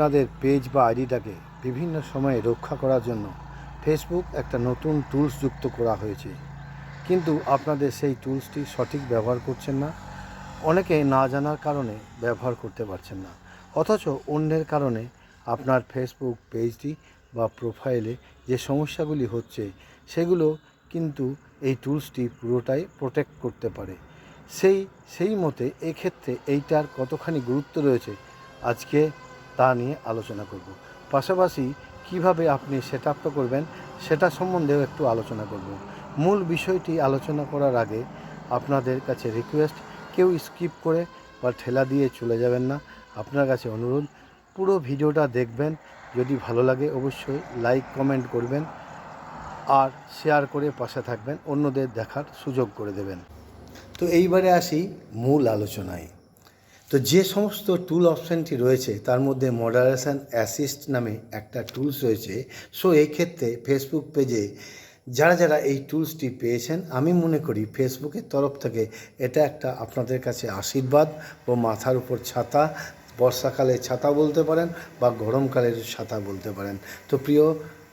আপনাদের পেজ বা আইডিটাকে বিভিন্ন সময়ে রক্ষা করার জন্য ফেসবুক একটা নতুন টুলস যুক্ত করা হয়েছে। কিন্তু আপনাদের সেই টুলসটি সঠিক ব্যবহার করছেন না। অনেকে না জানার কারণে ব্যবহার করতে পারছেন না। অথচ অন্যের কারণে আপনার ফেসবুক পেজটি বা প্রোফাইলে যে সমস্যাগুলি হচ্ছে, সেগুলো কিন্তু এই টুলসটি পুরোটাই প্রোটেক্ট করতে পারে। সেই সেই মতে এক্ষেত্রে এইটার কতখানি গুরুত্ব রয়েছে, আজকে তা নিয়ে আলোচনা করব। পাশাপাশি কীভাবে আপনি সেট আপটা করবেন সেটা সম্বন্ধেও একটু আলোচনা করব। মূল বিষয়টি আলোচনা করার আগে আপনাদের কাছে রিকোয়েস্ট কেউ স্কিপ করে বা ঠেলা দিয়ে চলে যাবেন না। আপনার কাছে অনুরোধ, পুরো ভিডিওটা দেখবেন। যদি ভালো লাগে অবশ্যই লাইক কমেন্ট করবেন আর শেয়ার করে পাশে থাকবেন। অন্যদের দেখার সুযোগ করে দেবেন। তো এইবারে আসি মূল আলোচনায়। তো যে সমস্ত টুল অপশানটি রয়েছে, তার মধ্যে মডারেশন অ্যাসিস্ট নামে একটা টুলস রয়েছে সো এই ক্ষেত্রে ফেসবুক পেজে যারা যারা এই টুলসটি পেয়েছেন, আমি মনে করি ফেসবুকের তরফ থেকে এটা একটা আপনাদের কাছে আশীর্বাদ ও মাথার উপর ছাতা, বর্ষাকালে ছাতা বলতে পারেন বা গরমকালের ছাতা বলতে পারেন। তো প্রিয়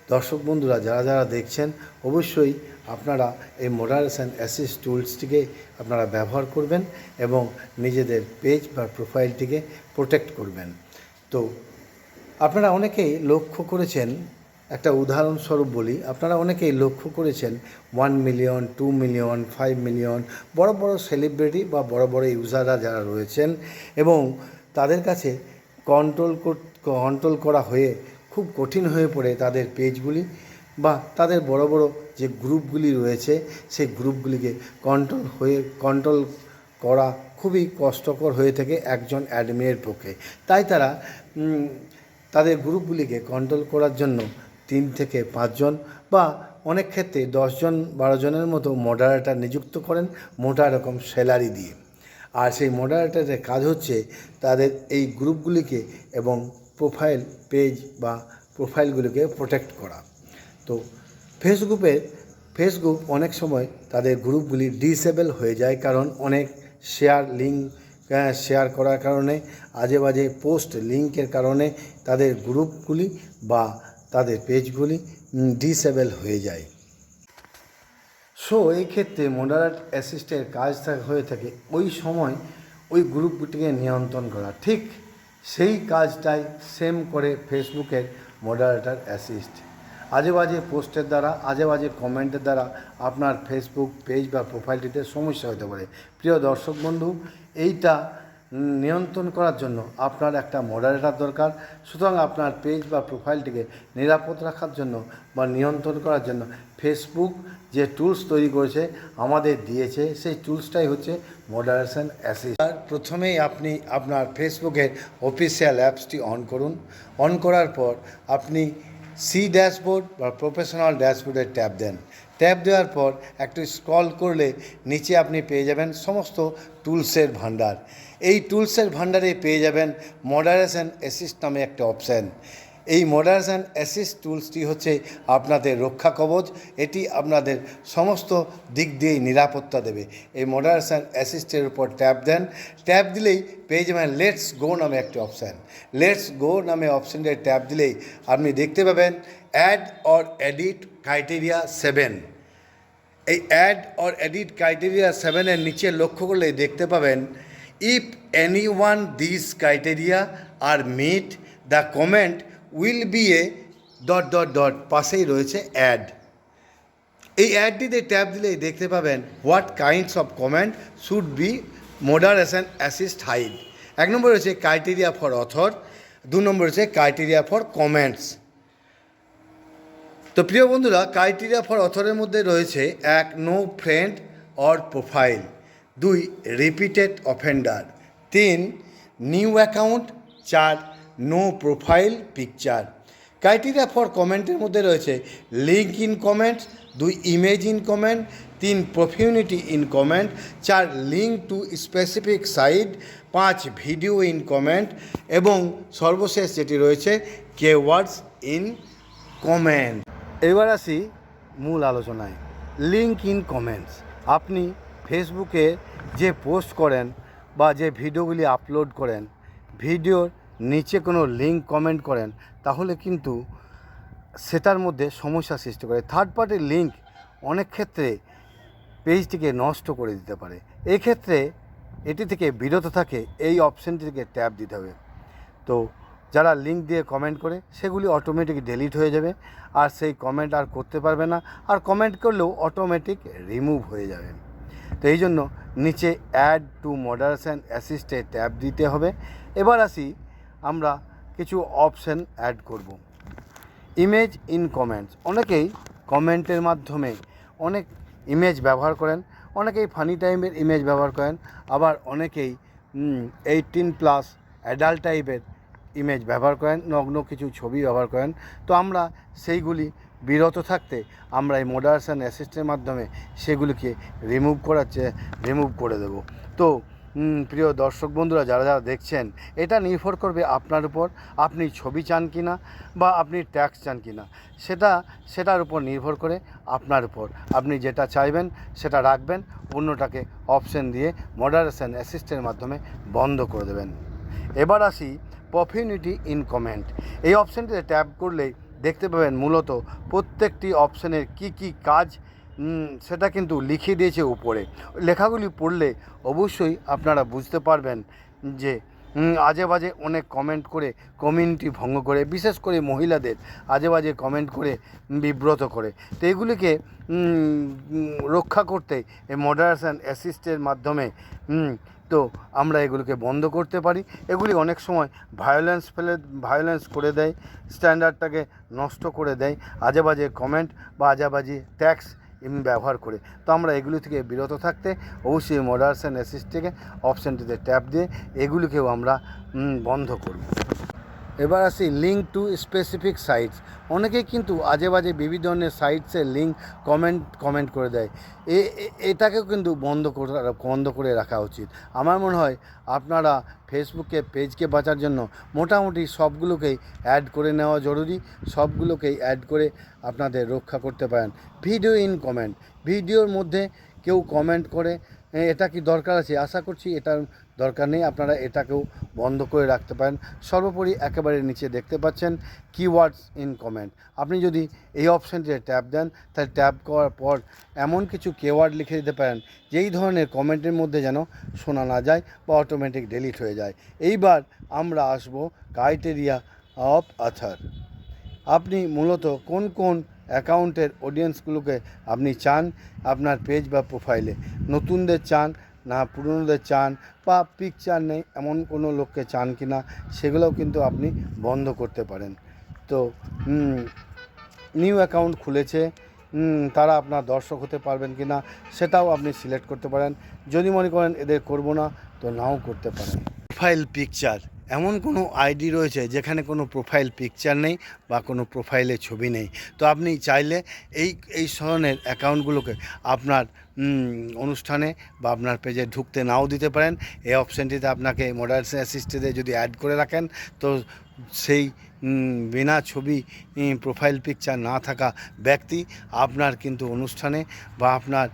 দর্শক বন্ধুরা, যারা যারা দেখছেন, অবশ্যই আপনারা এই মডারেশন অ্যাসিস্ট টুলসটিকে আপনারা ব্যবহার করবেন এবং নিজেদের পেজ বা প্রোফাইলটিকে প্রোটেক্ট করবেন। তো, আপনারা অনেকেই লক্ষ্য করেছেন, একটা উদাহরণস্বরূপ বলি, আপনারা অনেকেই লক্ষ্য করেছেন one million two million five million বড় বড় সেলিব্রিটি বা বড় বড় ইউজাররা যারা রয়েছেন এবং তাদের কাছে কন্ট্রোল কন্ট্রোল করা হয়ে খুব কঠিন হয়ে পড়ে তাদের পেজগুলি বা তাদের বড় বড় যে গ্রুপগুলি রয়েছে, সেই গ্রুপগুলিকে কন্ট্রোল হয়ে কন্ট্রোল করা খুবই কষ্টকর হয়ে থাকে একজন অ্যাডমিনের পক্ষে। তাই তারা তাদের গ্রুপগুলিকে কন্ট্রোল করার জন্য তিন থেকে পাঁচজন বা অনেক ক্ষেত্রে দশজন বারো জনের মতো মডারেটার নিযুক্ত করেন মোটা রকম স্যালারি দিয়ে। আর সেই মডারেটারের কাজ হচ্ছে তাদের এই গ্রুপগুলিকে এবং প্রোফাইল পেজ বা প্রোফাইলগুলিকে প্রোটেক্ট করা। তো ফেসবুকে ফেসবুক অনেক সময় তাদের গ্রুপগুলি ডিসেবল হয়ে যায় কারণ অনেক শেয়ার লিঙ্ক শেয়ার করার কারণে আজে বাজে পোস্ট লিঙ্কের কারণে তাদের গ্রুপগুলি বা তাদের পেজগুলি ডিসেবল হয়ে যায়। সো এই ক্ষেত্রে মডারেট অ্যাসিস্টের কাজ হয়ে থাকে ওই সময় ওই গ্রুপটিকে নিয়ন্ত্রণ করা। ঠিক সেই কাজটাই সেম করে ফেসবুকের মডারেটার অ্যাসিস্ট আজে বাজে পোস্টের দ্বারা, আজে বাজে কমেন্টের দ্বারা আপনার ফেসবুক পেজ বা প্রোফাইলটিতে সমস্যা হতে পারে। প্রিয় দর্শক বন্ধু, এইটা নিয়ন্ত্রণ করার জন্য আপনার একটা মডারেটার দরকার। সুতরাং আপনার পেজ বা প্রোফাইলটিকে নিরাপদ রাখার জন্য বা নিয়ন্ত্রণ করার জন্য ফেসবুক যে টুলস তৈরি করেছে, আমাদের দিয়েছে, সেই টুলসটাই হচ্ছে মডারেশন অ্যাসিস্ট প্রথমেই আপনি আপনার ফেসবুকের অফিসিয়াল অ্যাপসটি অন করুন। অন করার পর আপনি সি ড্যাশবোর্ড বা প্রফেশনাল ড্যাশবোর্ডে ট্যাপ দেন। ট্যাপ দেওয়ার পর একটু স্ক্রল করলে নিচে আপনি পেয়ে যাবেন সমস্ত টুলসের ভান্ডার। এই টুলসের ভান্ডারে পেয়ে যাবেন মডারেশন অ্যাসিস্ট নামে একটা অপশান এই মডারেশন অ্যাসিস্ট টুলসটি হচ্ছে আপনাদের রক্ষা কবচ। এটি আপনাদের সমস্ত দিক দিয়েই নিরাপত্তা দেবে। এই মডারেশন অ্যাসিস্টের উপর ট্যাপ দেন। ট্যাপ দিলেই পেয়ে যাবেন লেটস গো নামে একটি অপশান লেটস গো নামে অপশানটা ট্যাপ দিলেই আপনি দেখতে পাবেন add or edit criteria seven এই অ্যাড অর এডিট ক্রাইটেরিয়া সেভেনের নিচে লক্ষ্য করলে দেখতে পাবেন if any one this criteria are meet the comment will be a dot dot dot পাশেই রয়েছে অ্যাড এই অ্যাডটিতে ট্যাপ দিলেই দেখতে পাবেন what kinds of comment should be moderation assist hide এক নম্বর রয়েছে ক্রাইটেরিয়া ফর অথর দু নম্বর রয়েছে ক্রাইটেরিয়া ফর কমেন্টস তো প্রিয় বন্ধুরা ক্রাইটেরিয়া ফর অথরের মধ্যে রয়েছে এক নো ফ্রেন্ড অর প্রোফাইল দুই রিপিটেড অফেন্ডার তিন নিউ অ্যাকাউন্ট চার no profile picture criteria for কমেন্টের মধ্যে রয়েছে লিঙ্ক ইন কমেন্ট দুই ইমেজ ইন কমেন্ট তিন প্রফিউনিটি ইন কমেন্ট চার লিঙ্ক টু স্পেসিফিক সাইট পাঁচ ভিডিও ইন কমেন্ট এবং সর্বশেষ যেটি রয়েছে কে ওয়ার্ডস ইন কমেন্ট এবার আসি মূল আলোচনায়। লিঙ্ক ইন কমেন্টস আপনি ফেসবুকে যে পোস্ট করেন বা যে ভিডিওগুলি আপলোড করেন ভিডিওর নিচে কোনো লিঙ্ক কমেন্ট করেন, তাহলে কিন্তু সেটার মধ্যে সমস্যা সৃষ্টি করে। থার্ড পার্টির লিঙ্ক অনেক ক্ষেত্রে পেজটিকে নষ্ট করে দিতে পারে। এক্ষেত্রে এটি থেকে বিরত থাকে, এই অপশানটি থেকে ট্যাপ দিতে হবে। তো যারা লিঙ্ক দিয়ে কমেন্ট করে, সেগুলি অটোমেটিক ডিলিট হয়ে যাবে, আর সেই কমেন্ট আর করতে পারবে না, আর কমেন্ট করলেও অটোমেটিক রিমুভ হয়ে যাবে। তো এই জন্য নিচে অ্যাড টু মডারেশন অ্যাসিস্টে ট্যাপ দিতে হবে। এবার আসি আমরা কিছু অপশান অ্যাড করব। ইমেজ ইন কমেন্টস অনেকেই কমেন্টের মাধ্যমে অনেক ইমেজ ব্যবহার করেন, অনেকেই ফানি টাইপের ইমেজ ব্যবহার করেন, আবার অনেকেই এইটিন প্লাস অ্যাডাল্ট টাইপের ইমেজ ব্যবহার করেন, নগ্ন কিছু ছবি ব্যবহার করেন। তো আমরা সেইগুলি বিরত থাকতে আমরা এই মোডারেশন অ্যাসিস্টের মাধ্যমে সেগুলিকে রিমুভ করার চেয়ে রিমুভ করে দেব। তো প্রিয় দর্শক বন্ধুরা, যারা যারা দেখছেন, এটা নির্ভর করবে আপনার উপর, আপনি ছবি চান কি না বা আপনি ট্যাক্স চান কি না সেটা, সেটার উপর নির্ভর করে আপনার উপর। আপনি যেটা চাইবেন, সেটা রাখবেন, অন্যটাকে অপশন দিয়ে মডারেশন অ্যাসিস্টের মাধ্যমে বন্ধ করে দেবেন। এবার আসি পফিউনিটি ইন কমেন্ট এই অপশানটিতে ট্যাপ করলেই দেখতে পাবেন মূলত প্রত্যেকটি অপশানের কি কি কাজ সেটা কিন্তু লিখে দিয়েছে উপরে। লেখাগুলি পড়লে অবশ্যই আপনারা বুঝতে পারবেন যে আজে বাজে অনেক কমেন্ট করে কমিউনিটি ভঙ্গ করে, বিশেষ করে মহিলাদের আজে বাজে কমেন্ট করে বিব্রত করে। তো এগুলিকে রক্ষা করতে এই মডারেশন অ্যাসিস্টের মাধ্যমে তো আমরা এগুলোকে বন্ধ করতে পারি। এগুলি অনেক সময় ভায়োলেন্স ফেলে ভায়োলেন্স করে দেয় স্ট্যান্ডার্ডটাকে নষ্ট করে দেয়, আজে বাজে কমেন্ট বা আজাবাজি ট্যাক্স এমনি ব্যবহার করে। তো আমরা এগুলি থেকে বিরত থাকতে অবশ্যই মডার্স অ্যাসিস্ট থেকে অপশানটিতে ট্যাপ দিয়ে এগুলিকেও আমরা বন্ধ করব। এবার আসি লিঙ্ক টু স্পেসিফিক সাইটস অনেকেই কিন্তু আজে বাজে বিভিন্ন ধরনের সাইটসের লিঙ্ক কমেন্ট কমেন্ট করে দেয়। এ এটাকেও কিন্তু বন্ধ করে বন্ধ করে রাখা উচিত। আমার মনে হয় আপনারা ফেসবুকে পেজকে বাঁচার জন্য মোটামুটি সবগুলোকেই অ্যাড করে নেওয়া জরুরি। সবগুলোকেই অ্যাড করে আপনাদের রক্ষা করতে পারেন। ভিডিও ইন কমেন্ট ভিডিওর মধ্যে কেউ কমেন্ট করে "এ, এটা কি দরকার আছে? আশা করছি এটার দরকার নেই। আপনারা এটাকেও বন্ধ করে রাখতে পারেন। সর্বোপরি একেবারে নিচে দেখতে পাচ্ছেন কিওয়ার্ডস ইন কমেন্ট আপনি যদি এই অপশানটিতে ট্যাপ দেন, তাহলে ট্যাপ করার পর এমন কিছু কেওয়ার্ড লিখে দিতে পারেন, যেই ধরনের কমেন্টের মধ্যে যেন শোনা না যায় বা অটোমেটিক ডিলিট হয়ে যায়। এইবার আমরা আসব ক্রাইটেরিয়া অফ আথার আপনি মূলত কোন কোন অ্যাকাউন্টের অডিয়েন্সগুলোকে আপনি চান আপনার পেজ বা প্রোফাইলে। নতুনদের চান না পুরনোদের চান বা পিকচার নেই এমন কোনো লোককে চান কি না সেগুলোও কিন্তু আপনি বন্ধ করতে পারেন। তো নিউ অ্যাকাউন্ট খুলেছে তারা আপনার দর্শক হতে পারবেন কি না সেটাও আপনি সিলেক্ট করতে পারেন। যদি মনে করেন এদের করব না, তো নাও করতে পারেন। Profile picture. এমন কোনো আইডি রয়েছে যেখানে কোনো প্রোফাইল পিকচার নেই বা কোনো প্রোফাইলে ছবি নেই। তো আপনি চাইলে এই এই ধরনের অ্যাকাউন্টগুলোকে আপনার অনুষ্ঠানে বা আপনার পেজে ঢুকতে নাও দিতে পারেন। এই অপশানটিতে আপনাকে মডারেশন অ্যাসিস্টেন্টে যদি অ্যাড করে রাখেন, তো সেই বিনা ছবি প্রোফাইল পিকচার না থাকা ব্যক্তি আপনার কিন্তু অনুষ্ঠানে বা আপনার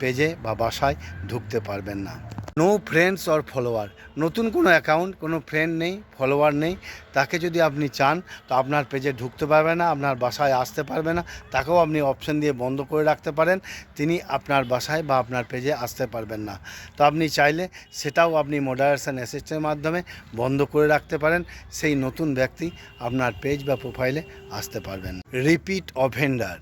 পেজে বা বাসায় ঢুকতে পারবেন না। নো ফ্রেন্ডস অর ফলোয়ার নতুন কোনো অ্যাকাউন্ট কোনো ফ্রেন্ড নেই ফলোয়ার নেই। তাকে যদি আপনি চান, তো আপনার পেজে ঢুকতে পারবে না, আপনার বাসায় আসতে পারবে না। তাকেও আপনি অপশন দিয়ে বন্ধ করে রাখতে পারেন। তিনি আপনার বাসায় বা আপনার পেজে আসতে পারবেন না। তো আপনি চাইলে সেটাও আপনি মডারেশন অ্যাসিস্টের মাধ্যমে বন্ধ করে রাখতে পারেন। সেই নতুন ব্যক্তি আপনার পেজ বা প্রোফাইলে আসতে পারবেন। রিপিট অফেন্ডার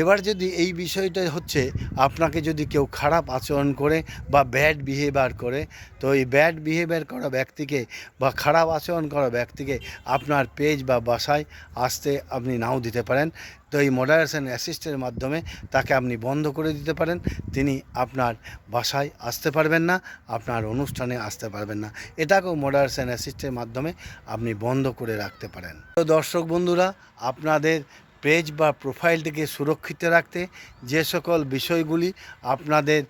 এবার যদি এই বিষয়টা হচ্ছে আপনাকে যদি কেউ খারাপ আচরণ করে বা ব্যাড বিহেভিয়ার করে, তো এই ব্যাড বিহেভিয়ার করা ব্যক্তিকে বা খারাপ আচরণ করা ব্যক্তিকে আপনার পেজ বা বাসায় আসতে আপনি নাও দিতে পারেন। তো এই মডারেশন অ্যাসিস্টের মাধ্যমে তাকে আপনি বন্ধ করে দিতে পারেন। তিনি আপনার বাসায় আসতে পারবেন না, আপনার অনুষ্ঠানে আসতে পারবেন না। এটাকেও মডারেশন অ্যাসিস্টের মাধ্যমে আপনি বন্ধ করে রাখতে পারেন। তো দর্শক বন্ধুরা, আপনাদের পেজ বা প্রোফাইলটিকে সুরক্ষিত রাখতে যে সকল বিষয়গুলি আপনাদের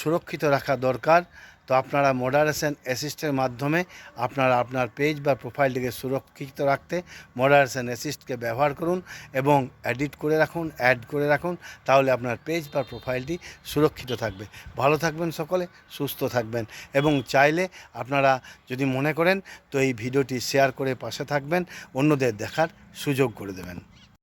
সুরক্ষিত রাখা দরকার, তো আপনারা মডারেশন অ্যাসিস্টের মাধ্যমে আপনারা আপনার পেজ বা প্রোফাইলটিকে সুরক্ষিত রাখতে মডারেশন অ্যাসিস্টকে ব্যবহার করুন এবং এডিট করে রাখুন অ্যাড করে রাখুন, তাহলে আপনার পেজ বা প্রোফাইলটি সুরক্ষিত থাকবে। ভালো থাকবেন সকলে, সুস্থ থাকবেন। এবং চাইলে আপনারা যদি মনে করেন, তো এই ভিডিওটি শেয়ার করে পাশে থাকবেন, অন্যদের দেখার সুযোগ করে দেবেন।